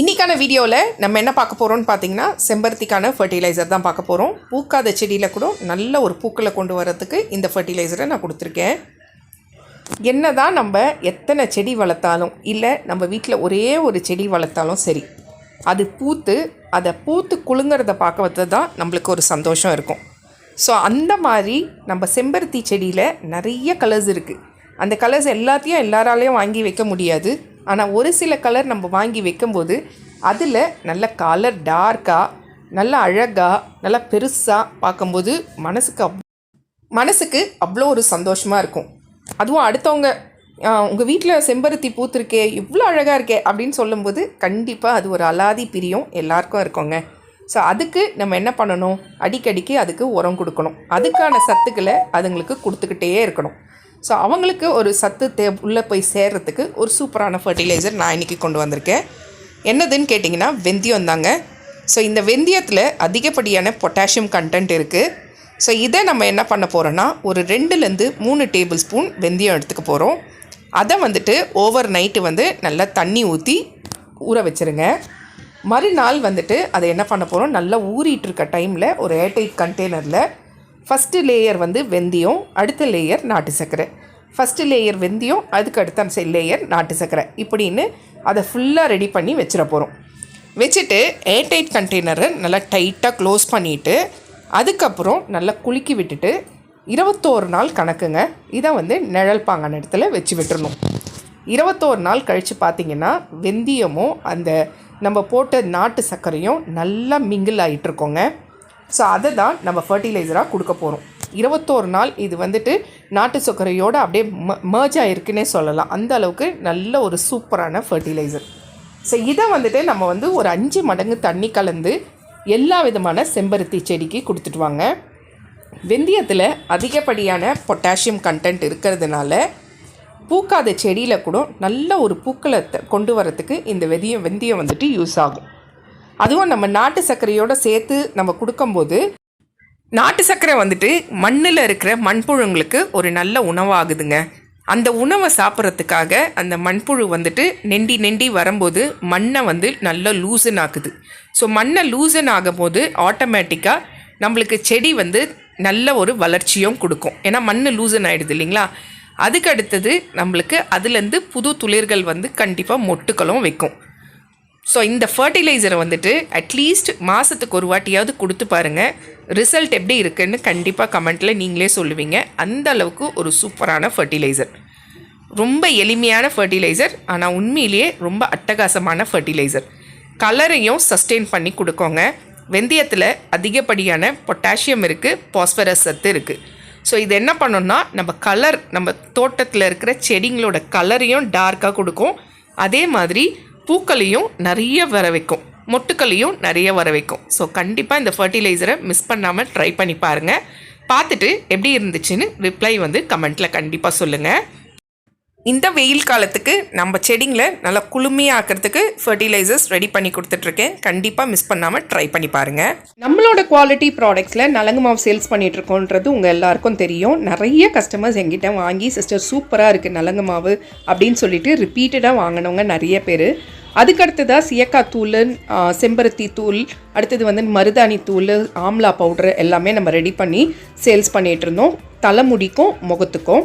இன்னைக்கான வீடியோவில் நம்ம என்ன பார்க்க போகிறோம்னு பார்த்தீங்கன்னா செம்பருத்திக்கான ஃபர்டிலைசர் தான் பார்க்க போகிறோம் பூக்காத செடியில் கூட நல்ல ஒரு பூக்களை கொண்டு வரதுக்கு இந்த ஃபர்டிலைசரை நான் கொடுத்துருக்கேன். என்ன தான் நம்ம எத்தனை செடி வளர்த்தாலும் இல்லை நம்ம வீட்டில் ஒரே ஒரு செடி வளர்த்தாலும் சரி அது பூத்து அதை பூத்து குலுங்கிறத பார்க்கறது தான் நம்மளுக்கு ஒரு சந்தோஷம் இருக்கும். ஸோ அந்த மாதிரி நம்ம செம்பருத்தி செடியில் நிறைய கலர்ஸ் இருக்குது அந்த கலர்ஸ் எல்லாத்தையும் எல்லாராலையும் வாங்கி வைக்க முடியாது. ஆனால் ஒரு சில கலர் நம்ம வாங்கி வைக்கும்போது அதில் நல்ல கலர் டார்க்காக நல்ல அழகாக நல்லா பெருசாக பார்க்கும்போது மனசுக்கு அவ் மனசுக்கு அவ்வளோ ஒரு சந்தோஷமாக இருக்கும். அதுவும் அடுத்தவங்க உங்கள் வீட்டில் செம்பருத்தி பூத்திருக்கே இவ்வளோ அழகாக இருக்கே அப்படின்னு சொல்லும்போது கண்டிப்பாக அது ஒரு அலாதி பிரியம் எல்லாருக்கும் இருக்கோங்க. ஸோ அதுக்கு நம்ம என்ன பண்ணணும்? அடிக்கடிக்கு அதுக்கு உரம் கொடுக்கணும். அதுக்கான சத்துக்களை அதுங்களுக்கு கொடுத்துக்கிட்டே இருக்கணும். ஸோ அவங்களுக்கு ஒரு சத்து தே உள்ளே போய் சேர்றதுக்கு ஒரு சூப்பரான ஃபர்டிலைசர் நான் இன்றைக்கி கொண்டு வந்திருக்கேன். என்னதுன்னு கேட்டிங்கன்னா வெந்தயம் தாங்க. ஸோ இந்த வெந்தயத்தில் அதிகப்படியான பொட்டாசியம் கண்டென்ட் இருக்குது ஸோ இதை நம்ம என்ன பண்ண போகிறோன்னா ஒரு ரெண்டுலேருந்து மூணு டேபிள் ஸ்பூன் வெந்தயம் எடுத்துக்க போகிறோம் அதை வந்துட்டு ஓவர் நைட்டு வந்து நல்லா தண்ணி ஊற்றி ஊற வச்சுருங்க. மறுநாள் வந்துட்டு அதை என்ன பண்ண போகிறோம் நல்லா ஊறிட்டு இருக்க டைமில் ஒரு ஏர்டைட் கண்டெய்னரில் ஃபஸ்ட்டு லேயர் வந்து வெந்தயம் அடுத்த லேயர் நாட்டு சர்க்கரை. ஃபஸ்ட்டு லேயர் வெந்தயம் அதுக்கு அடுத்த லேயர் நாட்டு சர்க்கரை. இப்படின்னு அதை ஃபுல்லாக ரெடி பண்ணி வச்சிட போகிறோம் வச்சுட்டு ஏர்டைட் கண்டெய்னரை நல்லா டைட்டாக க்ளோஸ் பண்ணிவிட்டு அதுக்கப்புறம் நல்லா குலுக்கி விட்டுட்டு இருபத்தோரு நாள் கணக்குங்க. இதை வந்து நிழல் பாங்கான இடத்துல வச்சு விட்டுறணும். இருபத்தோரு நாள் கழித்து பார்த்தீங்கன்னா வெந்தயமும் அந்த நம்ம போட்ட நாட்டு சர்க்கரையும் நல்லா மிங்கிள் ஆகிட்டுருக்கோங்க ஸோ அதை தான் நம்ம ஃபர்டிலைசராக கொடுக்க போகிறோம் இருபத்தோரு நாள் இது வந்துட்டு நாட்டு சர்க்கரையோடு அப்படியே ம மேர்ஜ் ஆகிருக்குன்னே சொல்லலாம். அந்த அளவுக்கு நல்ல ஒரு சூப்பரான ஃபர்டிலைசர் ஸோ இதை வந்துட்டு நம்ம வந்து ஒரு அஞ்சு மடங்கு தண்ணி கலந்து எல்லா விதமான செம்பருத்தி செடிக்கு கொடுத்துட்டு வாங்க. வெந்தயத்தில் அதிகப்படியான பொட்டாசியம் கண்டென்ட் இருக்கிறதுனால பூக்காத செடியில் கூட நல்ல ஒரு பூக்களை த- கொண்டு வரத்துக்கு இந்த வெதியம் வெந்தயம் வந்துட்டு யூஸ் ஆகும். அதுவும் நம்ம நாட்டு சர்க்கரையோடு சேர்த்து நம்ம கொடுக்கும்போது நாட்டு சர்க்கரை வந்துட்டு மண்ணில் இருக்கிற மண்புழுங்களுக்கு ஒரு நல்ல உணவாகுதுங்க. அந்த உணவை சாப்பிட்றதுக்காக அந்த மண்புழு வந்துட்டு நெண்டி நெண்டி வரும்போது மண்ணை வந்து நல்லா லூசன் ஆக்குது. ஸோ மண்ணை லூசன் ஆகும்போது ஆட்டோமேட்டிக்காக நம்மளுக்கு செடி வந்து நல்ல ஒரு வளர்ச்சியும் கொடுக்கும். ஏன்னா மண் லூசன் ஆகிடுது இல்லைங்களா? அதுக்கு அடுத்தது நம்மளுக்கு அதுலேருந்து புது துளிர்கள் வந்து கண்டிப்பாக மொட்டுக்களும் வைக்கும். ஸோ இந்த ஃபர்டிலைசரை வந்துட்டு அட்லீஸ்ட் மாதத்துக்கு ஒரு வாட்டியாவது கொடுத்து பாருங்கள் ரிசல்ட் எப்படி இருக்குன்னு கண்டிப்பாக கமெண்ட்டில் நீங்களே சொல்லுவீங்க. அந்த அளவுக்கு ஒரு சூப்பரான ஃபர்டிலைசர் ரொம்ப எளிமையான ஃபர்டிலைசர் ஆனால் உண்மையிலேயே ரொம்ப அட்டகாசமான ஃபர்டிலைசர் கலரையும் சஸ்டெயின் பண்ணி கொடுக்கோங்க. வெந்தயத்தில் அதிகப்படியான பொட்டாசியம் இருக்குது பாஸ்பரஸ் சத்து இருக்குது ஸோ இது என்ன பண்ணோம்னா நம்ம கலர் நம்ம தோட்டத்தில் இருக்கிற செடிங்களோட கலரையும் டார்க்காக கொடுக்கும். அதே மாதிரி பூக்களையும் நிறைய வர வைக்கும். மொட்டுக்களையும் நிறைய வர வைக்கும். ஸோ கண்டிப்பாக இந்த ஃபர்டிலைசரை மிஸ் பண்ணாமல் ட்ரை பண்ணி பாருங்கள் பார்த்துட்டு எப்படி இருந்துச்சுன்னு ரிப்ளை வந்து கமெண்ட்டில் கண்டிப்பாக சொல்லுங்கள் இந்த வெயில் காலத்துக்கு நம்ம செடிங்களை நல்லா குளுமையாக்கிறதுக்கு ஃபர்டிலைசர்ஸ் ரெடி பண்ணி கொடுத்துட்ருக்கேன். கண்டிப்பாக மிஸ் பண்ணாமல் ட்ரை பண்ணி பாருங்கள் நம்மளோட குவாலிட்டி ப்ராடக்ட்ஸில் நலங்கு மாவு சேல்ஸ் பண்ணிகிட்ருக்கோன்றது உங்கள் எல்லாருக்கும் தெரியும். நிறைய கஸ்டமர்ஸ் எங்கிட்ட வாங்கி சிஸ்டர் சூப்பராக இருக்குது நலங்கு மாவு அப்படின்னு சொல்லிட்டு ரிப்பீட்டடாக வாங்கினவங்க நிறைய பேர். அதுக்கடுத்ததாக சியக்கா தூள் செம்பருத்தி தூள் அடுத்தது வந்து மருதாணி தூள் ஆம்லா பவுடர் எல்லாமே நம்ம ரெடி பண்ணி சேல்ஸ் பண்ணிகிட்ருந்தோம் தலைமுடிக்கும் முகத்துக்கும்.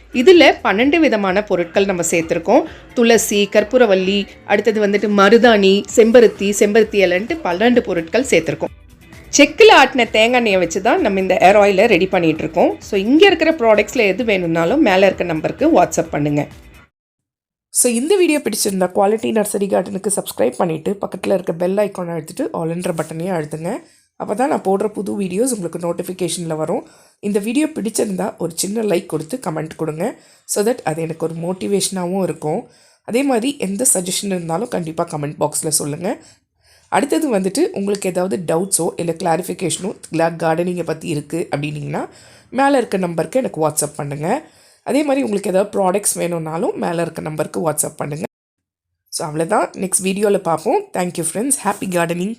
இதில் பன்னெண்டு விதமான பொருட்கள் நம்ம சேர்த்துருக்கோம். துளசி கற்பூரவல்லி அடுத்தது வந்துட்டு மருதாணி செம்பருத்தி செம்பருத்தி இலன்ட்டு பன்னெண்டு பொருட்கள் சேர்த்துருக்கோம். செக்கில் ஆட்டின தேங்காய் எண்ணெயை வச்சு தான் நம்ம இந்த ஏர் ஆயிலை ரெடி பண்ணிகிட்டு இருக்கோம் ஸோ இங்கே இருக்கிற ப்ராடக்ட்ஸில் எது வேணும்னாலும் மேலே இருக்க நம்பருக்கு வாட்ஸ்அப் பண்ணுங்கள் ஸோ இந்த வீடியோ பிடிச்சிருந்தா குவாலிட்டி நர்சரி கார்டனுக்கு சப்ஸ்கிரைப் பண்ணிவிட்டு பக்கத்தில் இருக்க பெல் ஐக்கானை அழுத்திட்டு ஆல்ன்ற பட்டனையும் அழுத்துங்க. அப்போ தான் நான் போடுற புது வீடியோஸ் உங்களுக்கு நோட்டிஃபிகேஷனில் வரும். இந்த வீடியோ பிடிச்சிருந்தா ஒரு சின்ன லைக் கொடுத்து கமெண்ட் கொடுங்க. ஸோ தட் அது எனக்கு ஒரு மோட்டிவேஷனாகவும் இருக்கும். அதே மாதிரி எந்த சஜஷன் இருந்தாலும் கண்டிப்பாக கமெண்ட் பாக்ஸில் சொல்லுங்கள் அடுத்தது வந்துட்டு உங்களுக்கு ஏதாவது டவுட்ஸோ இல்லை கிளாரிஃபிகேஷனோ கார்டனிங்கை பற்றி இருக்குது அப்படின்னிங்கன்னா மேலே இருக்க நம்பருக்கு எனக்கு வாட்ஸ்அப் பண்ணுங்கள் அதே மாதிரி உங்களுக்கு ஏதாவது ப்ராடக்ட்ஸ் வேணும்னாலும் மேலே இருக்க நம்பருக்கு வாட்ஸ்அப் பண்ணுங்கள் ஸோ அவ்வளோதான் நெக்ஸ்ட் வீடியோவில் பார்ப்போம். Thank you friends happy gardening